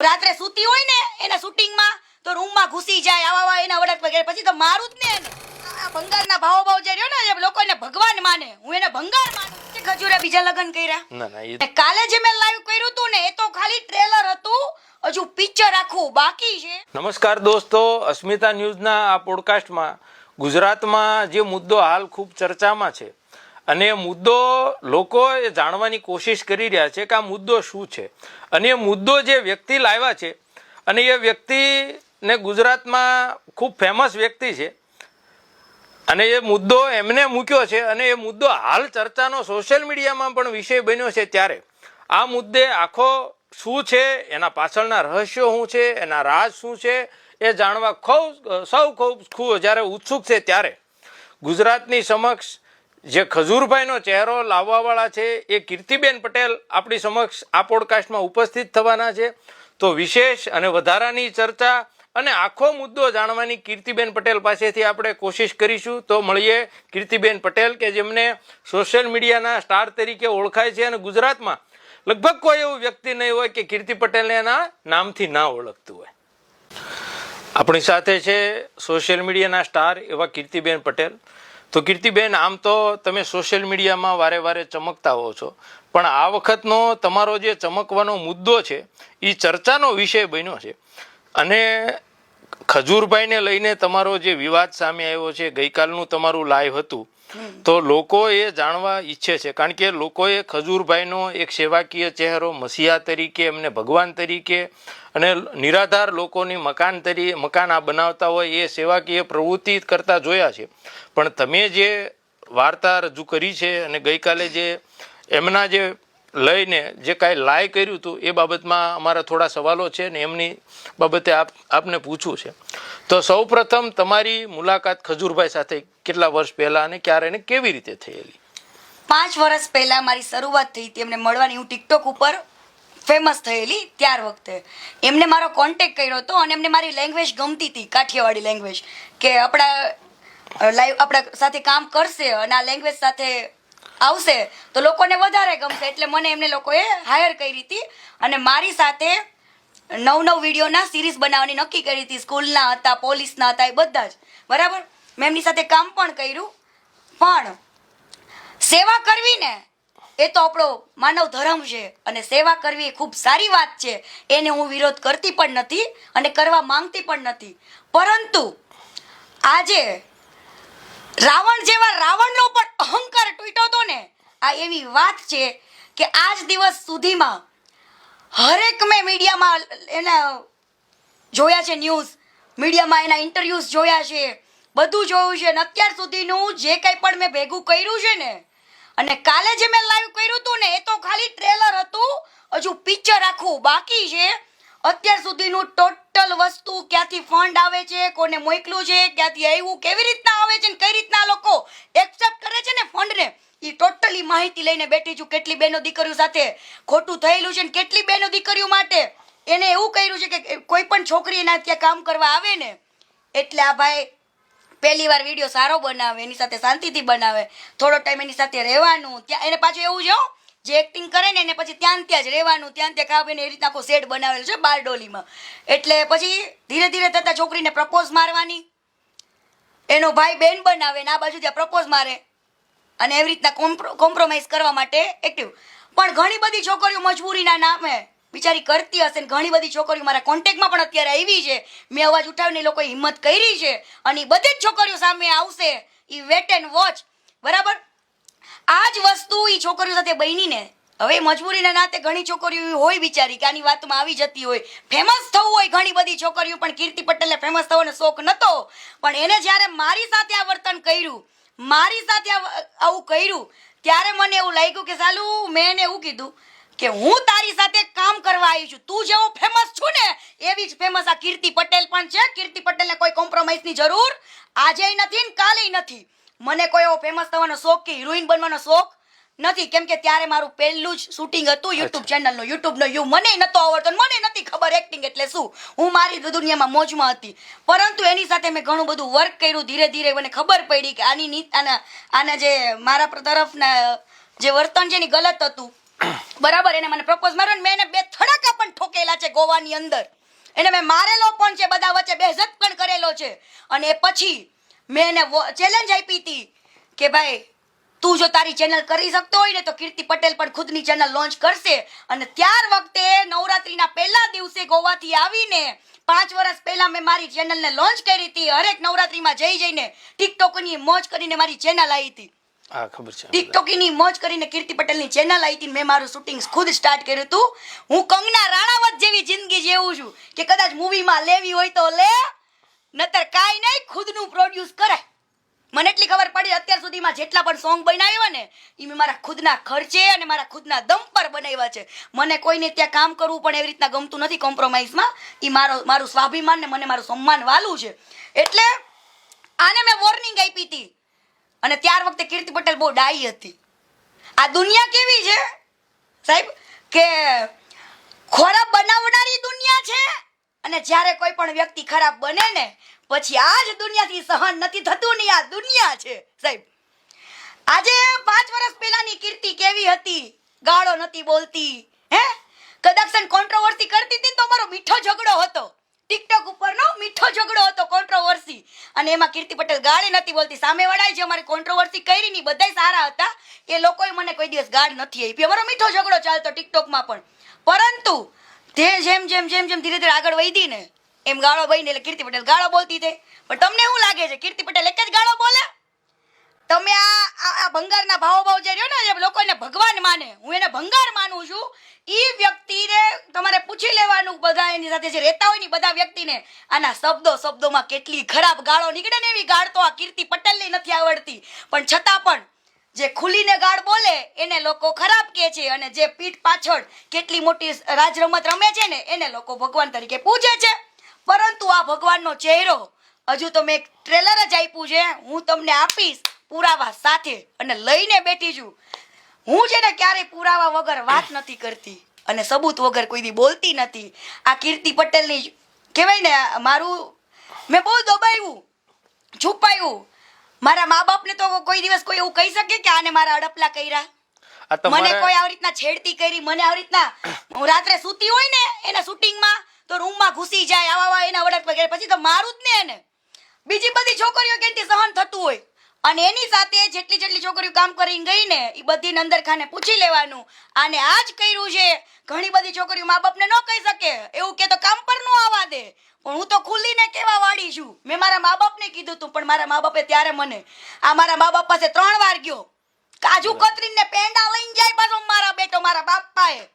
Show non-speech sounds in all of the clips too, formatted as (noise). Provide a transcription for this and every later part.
રાત્રે સૂતી હોય ને એના શૂટિંગમાં તો રૂમમાં ઘૂસી જાય આવા આવા એના વડક વગેરે. પછી તો મારું જ ને એને. ભંગારના ભાવો ભાવ જે રહ્યો ને લોકો એને ભગવાન માને. હું એને ભંગાર માનું કે ખજૂરે બીજા લગ્ન કર્યા. ના ના કાલે જે મેં લાઈવ કર્યું હતું ને એ તો ખાલી ટ્રેલર હતું. હજુ પિક્ચર આખું બાકી છે. નમસ્કાર દોસ્તો અસ્મિતા ન્યૂઝના આ પોડકાસ્ટમાં ગુજરાતમાં જે મુદ્દો હાલ ખૂબ ચર્ચામાં છે અને એ મુદ્દો લોકો જાણવાની કોશિશ કરી રહ્યા છે કે આ મુદ્દો શું છે. અને એ મુદ્દો જે વ્યક્તિ લાવ્યા છે અને એ વ્યક્તિને ગુજરાતમાં ખૂબ ફેમસ વ્યક્તિ છે અને એ મુદ્દો એમને મૂક્યો છે અને એ મુદ્દો હાલ ચર્ચાનો સોશિયલ મીડિયામાં પણ વિષય બન્યો છે ત્યારે. આ મુદ્દે આખો શું છે, એના પાછળના રહસ્યો શું છે, એના રાજ શું છે, એ જાણવા ખૂબ સૌ ખૂબ ખૂબ જ્યારે ઉત્સુક છે ત્યારે ગુજરાતની સમક્ષ જે ખજૂરભાઈનો ચહેરો લાવવાવાળા છે, એ કીર્તિબેન પટેલ આપણી સમક્ષ આ પોડકાસ્ટમાં ઉપસ્થિત થવાના છે. તો વિશેષ અને વધારાની ચર્ચા અને આખો મુદ્દો જાણવાની કીર્તિબેન પટેલ પાસેથી આપણે કોશિશ કરીશું. તો મળીએ કીર્તિબેન પટેલ, કે જેમને સોશિયલ મીડિયાના સ્ટાર તરીકે ઓળખાય છે અને ગુજરાતમાં લગભગ કોઈ એવું વ્યક્તિ નહીં હોય કે કીર્તિ પટેલને એના નામથી ના ઓળખતું હોય. આપણી સાથે છે સોશિયલ મીડિયાના સ્ટાર એવા કીર્તિબેન પટેલ. તો કીર્તિબેન, આમ તો તમે સોશિયલ મીડિયામાં વારે વારે ચમકતા હો છો. પણ આ વખતનો તમારો જે ચમકવાનો મુદ્દો છે એ ચર્ચાનો વિષય બન્યો છે. અને ખજૂરભાઈને લઈને તમારો જે વિવાદ સામે આવ્યો છે, ગઈકાલનું તમારું લાઈવ હતું તો લોકો એ જાણવા ઈચ્છે છે, કારણ કે લોકોએ ખજૂરભાઈનો એક સેવાકીય ચહેરો મસીહા તરીકે, એમને ભગવાન તરીકે અને નિરાધાર લોકોની મકાન તરીકે મકાન આ બનાવતા હોય એ સેવાકીય પ્રવૃત્તિ કરતા જોયા છે. પણ તમે જે વાર્તા રજૂ કરી છે અને ગઈકાલે જે એમના જે લઈને જે કાંઈ લાય કર્યું હતું એ બાબતમાં અમારા થોડા સવાલો છે ને એમની બાબતે આપ આપને પૂછવું છે. તો સૌ તમારી મુલાકાત ખજૂરભાઈ સાથે કેટલા વર્ષ પહેલા અને ક્યારે અને કેવી રીતે થયેલી? પાંચ વર્ષ પહેલા મારી શરૂઆત થઈ હતી એમને મળવાની હું ટિકટોક ઉપર ફેમસ થયેલી ત્યાર વખતે. એમને મારો કોન્ટેક કર્યો હતો અને એમને મારી લેંગ્વેજ ગમતી હતી, કાઠિયાવાડી લેંગ્વેજ કે આપણા લાઈવ આપણા સાથે કામ કરશે અને આ લેંગ્વેજ સાથે આવશે. તો લોકોને વધારે ગમશે. એટલે મને એમને લોકોએ હાયર કરી હતી. અને મારી સાથે નવ નવ વિડીયોના સિરીઝ બનાવવાની નક્કી કરી હતી. સ્કૂલના હતા, પોલીસના હતા, એ બધા જ. બરાબર? મેં એમની સાથે કામ પણ કર્યું. પણ સેવા કરવી ને, એ તો આપણો માનવ ધર્મ છે. અને સેવા કરવી એ ખૂબ સારી વાત છે. એને હું વિરોધ કરતી પણ નથી અને કરવા માંગતી પણ નથી. પરંતુ આજે રાવણ જેવા રાવણનો પણ અહંકાર તૂટ્યો હતો ને, આ એવી વાત છે કે આજ દિવસ સુધીમાં હરેક મેં મીડિયામાં એના જોયા છે ન્યૂઝ, મીડિયામાં એના ઇન્ટરવ્યૂઝ જોયા છે, બધું જોયું છે અને અત્યાર સુધીનું જે કંઈ પણ મેં ભેગું કર્યું છે ને, અને કાલે જે મેં લાઈવ કર્યું હતું ને, એ તો ખાલી ટ્રેલર હતું, હજુ પિક્ચર આખું બાકી છે. અત્યાર સુધીનું ટોટલ વસ્તુ ક્યાંથી ફંડ આવે છે, કોને મોકલું છે, ક્યાંથી આવ્યું કેવી રીતના આવે છે ને કઈ રીતના લોકો એક્સેપ્ટ કરે છે ને ફંડને એ ટોટલી માહિતી લઈને બેઠી છું કેટલી બહેનો દીકરીઓ સાથે ખોટું થયેલું છે ને કેટલી બહેનો દીકરીઓ માટે? એને એવું કર્યું છે કે કોઈ પણ છોકરી એના ત્યાં કામ કરવા આવે ને, એટલે આ ભાઈ પહેલી વાર વીડિયો સારો બનાવે, એની સાથે શાંતિથી બનાવે, થોડો ટાઈમ એની સાથે રહેવાનું, ત્યાં એને પાછું એવું છે જે એક્ટિંગ કરે ને એને પછી ત્યાં ત્યાં જ રહેવાનું, ત્યાં ત્યાં એને એ રીતના આખો સેટ બનાવેલો છે બારડોલીમાં. એટલે પછી ધીરે ધીરે થતા છોકરીને પ્રપોઝ મારવાની. એનો ભાઈ બેન બનાવે ને આ બાજુ ત્યાં પ્રપોઝ મારે. અને એવી રીતના કોમ્પ્રોમાઇઝ કરવા માટે એક્ટિવ પણ ઘણી બધી છોકરીઓ મજબૂરીના નામે બિચારી કરતી હશે ને ઘણી બધી છોકરીઓ મારા કોન્ટેક્ટમાં પણ અત્યારે આવી છે. મેં અવાજ ઉઠાવીને લોકોએ હિંમત કરી છે. અને એ બધી જ છોકરીઓ સામે આવશે. એ વેટ એન્ડ વોચ બરાબર? આ જ વસ્તુ એ છોકરીઓ સાથે બનીને હવે મજબૂરીના નાતે ઘણી છોકરીઓ હોય બિચારી કે આની વાતમાં આવી જતી હોય. ફેમસ થવું હોય ઘણી બધી છોકરીઓ, પણ કીર્તિ પટેલને ફેમસ થવાનો શોખ નતો. પણ એને જ્યારે મારી સાથે આ વર્તન કર્યું, મારી સાથે આવું કર્યું, ત્યારે મને એવું લાગ્યું કે સાલું મેં એને એવું કીધું કે હું તારી સાથે કામ કરવા આવી છું. તું જેવો ફેમસ છું ને, એવી જ ફેમસ આ કીર્તિ પટેલ પણ છે. કીર્તિ પટેલને કોઈ કોમ્પ્રોમાઇઝની જરૂર આજે નથી ને કાલે નથી. મને કોઈ એવો ફેમસ થવાનો શોખ કે હિરોઈન બનવાનો શોખ નથી. કેમ કે ત્યારે મારું પહેલું જ શૂટિંગ હતું યુટ્યુબ ચેનલનું યુટ્યુબનો યુ મને નતો આવડતો મને નથી ખબર એક્ટિંગ એટલે શું. હું મારી દુનિયામાં મોજમાં હતી. પરંતુ એની સાથે મેં ઘણું બધું વર્ક કર્યું. ધીરે ધીરે મને ખબર પડી કે આની આના આના જે મારા તરફના જે વર્તન છે એની ગલત હતું. (coughs) બરાબર એને મને પ્રપોઝ માર્યો ને મેં એને બે થડાકા પણ ઠોકેલા છે ગોવાની અંદર. એને મેં મારેલો પણ છે બધા વચ્ચે બેઝત પણ કરેલો છે. અને એ પછી મેં એને ચેલેન્જ આપી હતી કે ભાઈ તું જો તારી ચેનલ કરી શકતો હોય ને તો કીર્તિ પટેલ પણ ખુદની ચેનલ લોન્ચ કરશે. અને ત્યાર વખતે નવરાત્રીના પહેલા દિવસે ગોવાથી આવીને પાંચ વર્ષ પહેલા મેં મારી ચેનલને લોન્ચ કરી હતી. હરેક નવરાત્રીમાં જઈ જઈને ટિકટોકની મોજ કરીને મારી ચેનલ આવી હતી. ટિકટોકની મોજ કરીને કીર્તિ પટેલની ચેનલ આવી હતી મેં મારું શૂટિંગ ખુદ સ્ટાર્ટ કર્યું હતું. હું કંગના રાણાવત જેવી જિંદગી જેવું છું કે કદાચ મૂવીમાં લેવી હોય તો લે. નતર કાંઈ નહીં, ખુદનું પ્રોડ્યુસ કરાય મને એટલી ખબર પડી, અત્યાર સુધીમાં જેટલા પણ સોંગ બનાવ્યા ને એ મેં મારા ખુદના ખર્ચે અને મારા ખુદના દમ પર બનાવ્યા છે. મને કોઈને ત્યાં કામ કરવું પણ એવી રીતના ગમતું નથી કોમ્પ્રોમાઇઝમાં. એ મારો, મારું સ્વાભિમાન ને મને મારું સન્માન વાલું છે. એટલે આને મેં વોર્નિંગ આપી હતી. અને ત્યાર વખતે કીર્તિ પટેલ બહુ ડાઈ હતી. આ દુનિયા કેવી છે? સાહેબ, કે ખોરાક બનાવનારી દુનિયા છે? અને જ્યારે કોઈ પણ વ્યક્તિ ખરાબ બને ને, પછી આ જ દુનિયાથી સહન નથી થતું ને, આ દુનિયા છે, સાહેબ. આજે પાંચ વર્ષ પહેલાની કીર્તિ કેવી હતી? ગાળો નથી બોલતી, હે? કદાચ કોન્ટ્રોવર્સી કરતી હતી તો મારો મીઠો ઝઘડો હતો. ટિકટોક ઉપરનો મીઠો ઝઘડો હતો કોન્ટ્રોવર્સી અને એમાં કીર્તિ પટેલ ગાળી નથી બોલતી. સામેવાળાએ જે અમારી કોન્ટ્રોવર્સી કરી ની બધાય સારા હતા. એ લોકોએ મને કોઈ દિવસ ગાળ નથી આપી. અમારો મીઠો ઝઘડો ચાલતો ટિકટોકમાં પણ. પરંતુ તે જેમ જેમ જેમ જેમ ધીરે ધીરે આગળ વધી ને, એમ ગાળો બહીને એટલે કીર્તિ પટેલ ગાળો બોલતી હતી. પણ તમને શું લાગે છે? કીર્તિ પટેલ એક જ ગાળો બોલે? તમે આ, આ- ભંગારના ભાવો ભાવ જે રહ્યો ને, જે લોકોને ભગવાન માને, હું એને ભંગાર માનું છું એ વ્યક્તિને તમારે પૂછી લેવાનું બધા એની સાથે જે રહેતા હોય ને બધા વ્યક્તિને. આના શબ્દો, શબ્દોમાં કેટલી ખરાબ ગાળો નીકળે ને એવી ગાળ તો આ કીર્તિ પટેલની નથી આવડતી. પણ છતાં પણ જે ખુલીને ગાળ બોલે, એને લોકો ખરાબ કહે છે અને જે પીઠ પાછળ કેટલી મોટી રાજ રમત રમે છે ને, એને લોકો ભગવાન તરીકે પૂજે છે. પરંતુ આ ભગવાનનો ચહેરો, હજુ તો મેં એક ટ્રેલર જ આપ્યું છે, હું તમને આપીશ પુરાવા સાથે અને લઈને બેઠી છું. હું છે ને ક્યારેય પુરાવા વગર વાત નથી કરતી અને સબૂત વગર કોઈ દી બોલતી નથી. આ કીર્તિ પટેલની કહેવાય ને મારું, મેં બહુ દબાવ્યું છુપાયું મારા મા બાપને તો કોઈ દિવસ કોઈ એવું કહી શકે કે આને મારા અડપલા કર્યા? મને કોઈ આવી રીતના છેડતી કરી મને આવી રીતના હું રાત્રે સૂતી હોય ને એના શૂટિંગમાં તો રૂમમાં ઘૂસી જાય આવા એના વડક વગેરે. પછી તો મારું જ ને એને. બીજી બધી છોકરીઓ કે સહન થતું હોય? અને એની સાથે જેટલી જેટલી છોકરીઓ કામ કરીને ગઈ ને એ બધી અંદર ખાને પૂછી લેવાનું. આને આ જ કર્યું છે. ઘણી બધી છોકરીઓ મા બાપને ન કહી શકે. એવું કે તો કામ પર ન આવવા દે. પણ હું તો ખુલીને કેવા વાળી છું. મેં મારા મા બાપને કીધું તું, પણ મારા મા બાપે ત્યારે મને, આ મારા મા બાપ પાસે ત્રણ વાર ગયો. કાજુ કતરીને પેંડા લઈને જાય પાછો મારા બેટો, મારા બાપાએ.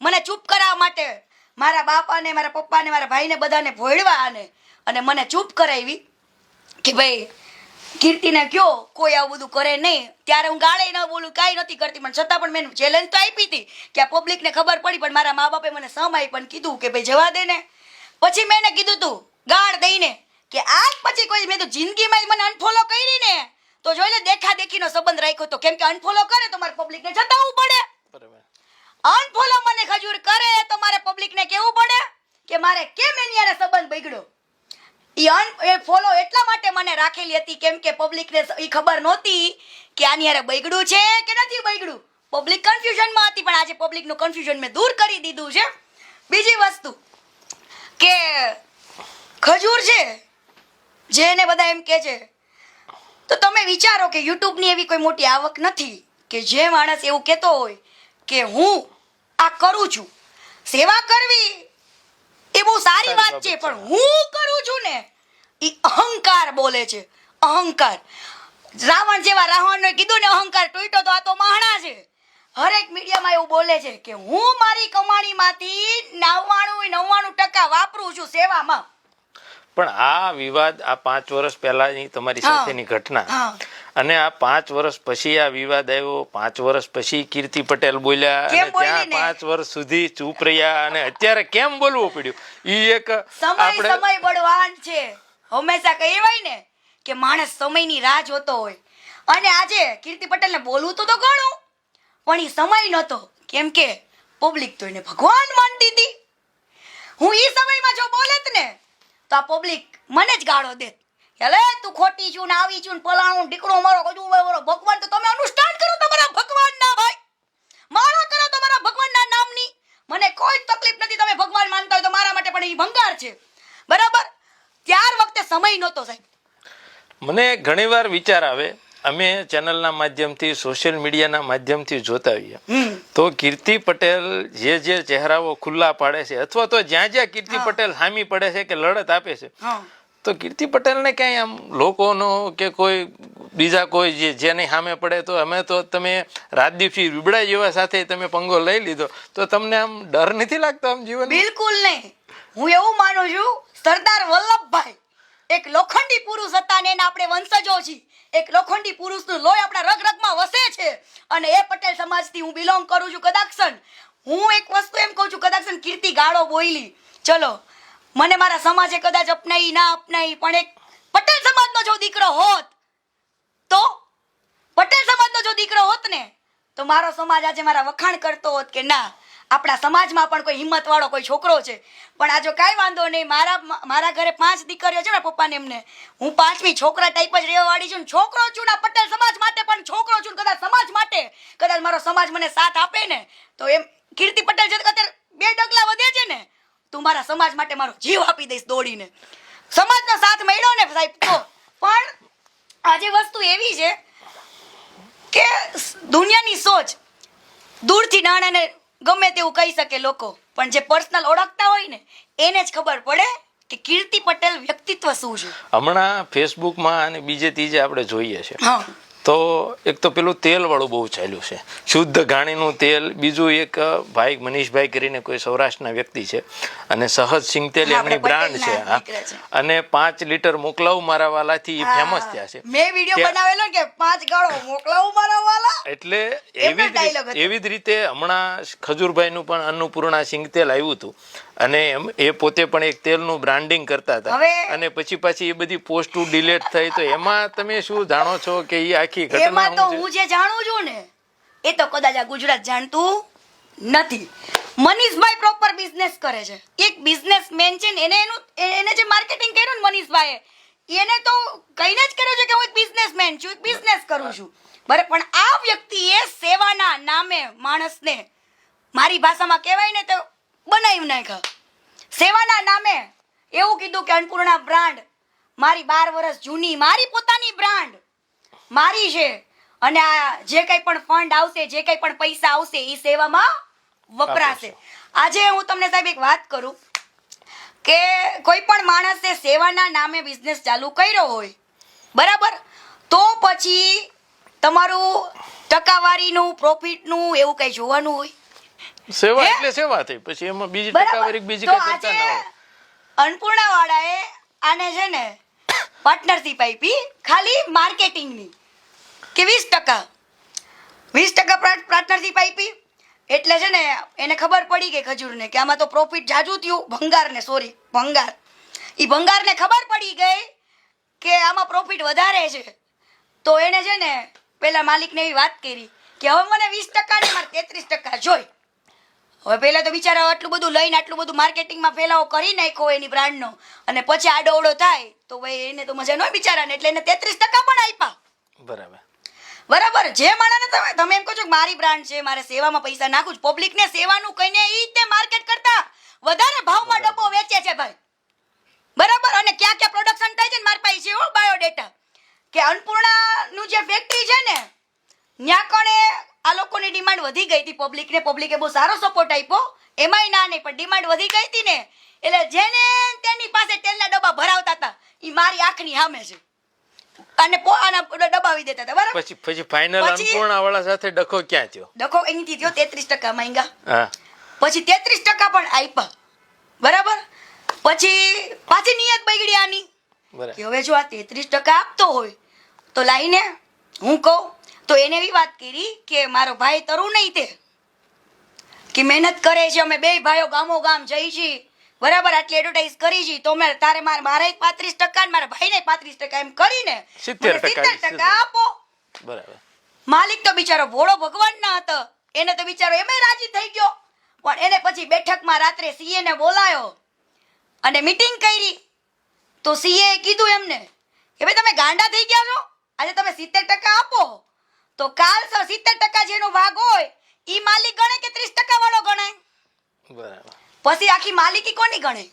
મને ચૂપ કરાવવા માટે. મારા બાપાને, મારા પપ્પાને, મારા ભાઈને બધાને ભોળવા અને અને મને ચૂપ કરાવી કે ભાઈ કીર્તિને કયો કોઈ આવું બધું કરે નહીં. ત્યારે હું ગાળે ન બોલું કાંઈ નથી કરતી પણ છતાં પણ મેં ચેલેન્જ તો આપી હતી કે આ પબ્લિકને ખબર પડી પણ મારા મા બાપે મને સમ પણ કીધું કે ભાઈ જવા દે ને. પછી મેં કીધું તું ગાળ દઈને કે આજ પછી કોઈ મેં તો જિંદગીમાં મને અનફોલો કરી ને. તો જોઈ લે દેખા દેખીનો સંબંધ રાખ્યો તો. કેમ કે અનફોલો કરે તો મારે પબ્લિકને જતાવું પડે. અનફોલો મને ખજૂર કરે તો મારે પબ્લિકને કેવું પડે કે મારે કેમ એની સંબંધ બગડ્યો? ઈ અન એ ફોલો એટલા માટે મને રાખેલી હતી કેમ કે પબ્લિકને એ ખબર નહોતી કે આની હારે બગડ્યું છે કે નથી બગડ્યું પબ્લિક કન્ફ્યુઝનમાં હતી પણ આજે પબ્લિકનું કન્ફ્યુઝન મેં દૂર કરી દીધું છે. બીજી વસ્તુ કે ખજૂર છે જેને બધા એમ કે છે તો તમે વિચારો કે યુટ્યુબની એવી કોઈ મોટી આવક નથી કે જે માણસ એવું કહેતો હોય કે હું આ કરું છું. સેવા કરવી એ બહુ સારી વાત છે. પણ હું કરું છું ને એ અહંકાર બોલે છે. અહંકાર. રાવણ જેવા રાવણને કીધું ને અહંકાર ટૂટ્યો તો આ તો માહણા છે. હરેક મીડિયામાં એવું બોલે છે કે હું મારી કમાણીમાંથી નવ્વાણું નવ્વાણું ટકા વાપરું છું સેવામાં. પણ આ વિવાદ આ પાંચ વર્ષ પહેલાની તમારી સાથેની ઘટના. અને આ પાંચ વર્ષ પછી આ વિવાદ આવ્યો પાંચ વર્ષ પછી કીર્તિ પટેલ બોલ્યા અને ત્યાં પાંચ વર્ષ સુધી ચૂપ રહ્યા અને અત્યારે કેમ બોલવું પડ્યું? ઈ એક સમય આપણે સમય બળવાન છે. હંમેશા કહેવાય ને કે માણસ સમયની રાહ જોતો હોય. અને આજે કીર્તિ પટેલને બોલવું તો ઘણું, પણ એ સમય નહોતો. કેમ કે પબ્લિક તો એને ભગવાન માનતી હતી. હું એ સમયમાં જો બોલેત ને, તો આ પબ્લિક મને જ ગાળો દેત. એટલે તું ખોટી છું ને આવી છું ને પલાણું દીકરો મારો કજુ મારો ભગવાન તો તમે અનુષ્ઠાન કરો તમારા ભગવાનના ભાઈ માળા કરો તમારા મને કોઈ જ તકલીફ નથી તમે ભગવાન માનતા હોય તો મારા માટે પણ એ ભંગાર છે બરાબર ત્યાર વખતે સમય નહોતો સાહેબ મને ઘણીવાર વિચાર આવે અમે ચેનલના માધ્યમથી સોશિયલ મીડિયાના માધ્યમથી જોતા હોઈએ. તો કીર્તિ પટેલ જે જે ચહેરાઓ ખુલ્લા પાડે છે અથવા તો જ્યાં જ્યાં કીર્તિ પટેલ હામી પડે છે કે લડત આપે છે તો કીર્તિ પટેલને ક્યાંય આમ લોકોનો કે કોઈ બીજા કોઈ જે જેની સામે પડે તો અમે તો તમે રાજદીપસિંહ રીબડા જેવા સાથે તમે પંગો લઈ લીધો તો તમને આમ ડર નથી લાગતો આમ જીવન બિલકુલ નહીં. હું એવું માનું છું સરદાર વલ્લભભાઈ એક લોખંડી પુરુષ હતા ને એના આપણે વંશજો છીએ એક લોખંડી પુરુષનું લોહી આપણા રગ રગમાં વસે છે. અને એ પટેલ સમાજથી હું બિલોંગ કરું છું કદાક્ષન હું એક વસ્તુ એમ કહું છું કદાક્ષન કીર્તિ ગાળો બોયલી. ચલો, મને મારા સમાજે કદાચ અપનાવી ના અપનાવી પણ એક પટેલ સમાજનો જો દીકરો હોત, તો પટેલ સમાજનો જો દીકરો હોત ને, તો મારો સમાજ આજે મારા વખાણ કરતો હોત કે ના. આપણા સમાજમાં પણ કોઈ હિંમત વાળો કોઈ છોકરો છે. પણ આ જો કાંઈ વાંધો નહીં, મારા મારા ઘરે પાંચ દીકરીઓ છે ને પપ્પાને એમને. હું પાંચમી છોકરા ટાઈપ જ રહેવા વાળી છું છોકરો છું ના પટેલ સમાજ માટે પણ છોકરો છું કદાચ સમાજ માટે. કદાચ મારો સમાજ મને સાથ આપે ને, તો એમ કીર્તિ પટેલ છે અત્યારે બે ડગલા વધે છે ને, તું મારા સમાજ માટે મારો જીવ આપી દઈશ દોડીને. સમાજનો સાથ મળ્યો ને સાહેબ, તો પણ આજે વસ્તુ એવી છે કે દુનિયાની સોચ દૂરથી નાણાને ગમે તેવું કહી શકે લોકો પણ જે પર્સનલ ઓળખતા હોય ને એને જ ખબર પડે કે કીર્તિ પટેલ વ્યક્તિત્વ શું છે. હમણાં ફેસબુકમાં અને બીજે ત્રીજે આપણે જોઈએ છે. તો એક તો પેલું તેલ વાળું બહુ ચાલ્યું છે. શુદ્ધ ઘાણીનું તેલ બીજું એક ભાઈ મનીષભાઈ કરીને કોઈ સૌરાષ્ટ્રના વ્યક્તિ છે અને સહજ સિંગ તેલ એમની બ્રાન્ડ છે. અને પાંચ લીટર મોકલાવ મારા વાલાથી ફેમસ થયા છે. મેં વીડિયો બનાવેલો કે પાંચ ગાળો મોકલાવ મારા વાલા એટલે એવી જ રીતે- હતો. એવી જ રીતે હમણાં ખજૂરભાઈનું પણ અન્નપૂર્ણા સિંગ તેલ આવ્યું હતું. અને એમ એ પોતે પણ એક તેલનું બ્રાન્ડિંગ કરતા હતા. અને પછી પાછી એ બધી પોસ્ટ ડિલેટ થઈ. તો એમાં તમે શું જાણો છો કે એ આખી ઘટના એમાં તો હું જે જાણું છું ને એ તો કદાચ આ ગુજરાત જાણતું નથી. મનીષભાઈ પ્રોપર બિઝનેસ કરે છે. એક બિઝનેસમેન છે ને એને એનું એને જે માર્કેટિંગ કર્યું ને મનીષભાઈએ એને તો કહીને જ કર્યું છે કે હું એક બિઝનેસમેન છું એક બિઝનેસ કરું છું. બરાબર પણ આ વ્યક્તિએ સેવાના નામે માણસને મારી ભાષામાં કહેવાય ને તો બનાવી નાખ્યા. સેવાના નામે એવું કીધું કે અન્નપૂર્ણા બ્રાન્ડ મારી બાર વર્ષ જૂની મારી પોતાની બ્રાન્ડ મારી છે. અને આ જે કંઈ પણ ફંડ આવશે જે કંઈ પણ પૈસા આવશે એ સેવામાં વપરાશે. આજે હું તમને સાહેબ એક વાત કરું કે કોઈ પણ માણસે સેવાના નામે બિઝનેસ ચાલુ કર્યો હોય બરાબર? તો પછી તમારું ટકાવારીનું પ્રોફિટનું એવું કંઈ જોવાનું હોય? સેવા? એટલે સેવા થઈ. પછી એમાં બીજી ટકાવારી બીજી કઈ કરતા ના હોય. અન્નપૂર્ણા વાળાએ આને છે ને પાર્ટનરશિપ આપી ખાલી માર્કેટિંગની કે વીસ ટકા. વીસ ટકા પાર્ટનરશિપ આપી. એટલે છે ને એને ખબર પડી ગઈ ખજૂરને કે આમાં તો પ્રોફિટ જાજુ થયું. ભંગારને સોરી ભંગાર. એ ભંગારને ખબર પડી ગઈ કે આમાં પ્રોફિટ વધારે છે. તો એને છે ને પેલા માલિકને એવી વાત કરી કે હવે મને વીસ ટકા ને મારે તેત્રીસ ટકા જોઈ. હવે પહેલા તો બિચારા આટલું બધું લઈને આટલું બધું માર્કેટિંગમાં ફેલાવો કરી નાખ્યો એની બ્રાન્ડનો અને પછી આડોવડો થાય તો ભાઈ એને તો મજા ન હોય બિચારાને એટલે એને તેત્રીસ ટકા પણ આપ્યા. બરાબર. બરાબર? જે માણસને તમે તમે એમ કહો છો કે મારી બ્રાન્ડ છે મારે સેવામાં પૈસા નાખું છું. પબ્લિકને સેવાનું કહીને એ રીતે માર્કેટ કરતા વધારે ભાવમાં ડબ્બો વેચે છે ભાઈ. બરાબર? અને ક્યાં ક્યાં પ્રોડક્શન થાય છે ને મારી પાસે છે હો બાયોડેટા કે અન્નપૂર્ણાનું જે ફેક્ટરી છે ને ત્યાં કણે આ લોકોની ડિમાન્ડ વધી ગઈ હતી. પબ્લિકને પબ્લિકે બહુ સારો સપોર્ટ આપ્યો. એમાંય ના નહીં પણ ડિમાન્ડ વધી ગઈ હતી ને એટલે જેને તેની પાસે તેલના ડબ્બા ભરાવતા હતા એ મારી આંખની સામે છે. અને આના દબાવી દેતા હતા બરાબર? પછી પછી ફાઇનલ પછી- અન્નપૂર્ણા વાળા સાથે ડખો ક્યાં થયો? ડખો અહીંથી થયો તેત્રીસ ટકા માંગ્યા. હા. પછી તેત્રીસ ટકા પણ આપ્યા. બરાબર? પછી પાછી નિયત બગડી આની બરાબર. કે હવે જો આ તેત્રીસ ટકા આપતો હોય તો લાઈને હું કહું તો એને એવી વાત કરી કે મારો ભાઈ તરું નહીં તે. કે મહેનત કરે છે અમે બે ભાઈઓ ગામો ગામ જઈ છીએ બરાબર આટલી એડવર્ટાઇઝ કરી છે. તો મેં તારે મારે મારે પાંત્રીસ ટકા મારા ભાઈને પાંત્રીસ ટકા એમ કરીને સિત્તેર ટકા આપો. બરાબર. માલિક તો બિચારો ભોળો ભગવાન ના હતો. એને તો બિચારો એમ રાજી થઈ ગયો. પણ એને પછી બેઠકમાં રાત્રે સીએ ને બોલાયો અને મીટિંગ કરી. તો સીએ કીધું એમને કે ભાઈ તમે ગાંડા થઈ ગયા છો? આજે તમે સિત્તેર ટકા આપો. તો કાલ સિત્તેર ટકા જેનો ભાગ હોય ઈ માલિક ગણે કે ત્રીસ ટકા વાળો ગણે? બરાબર. પછી આખી માલિકી કોની ગણે?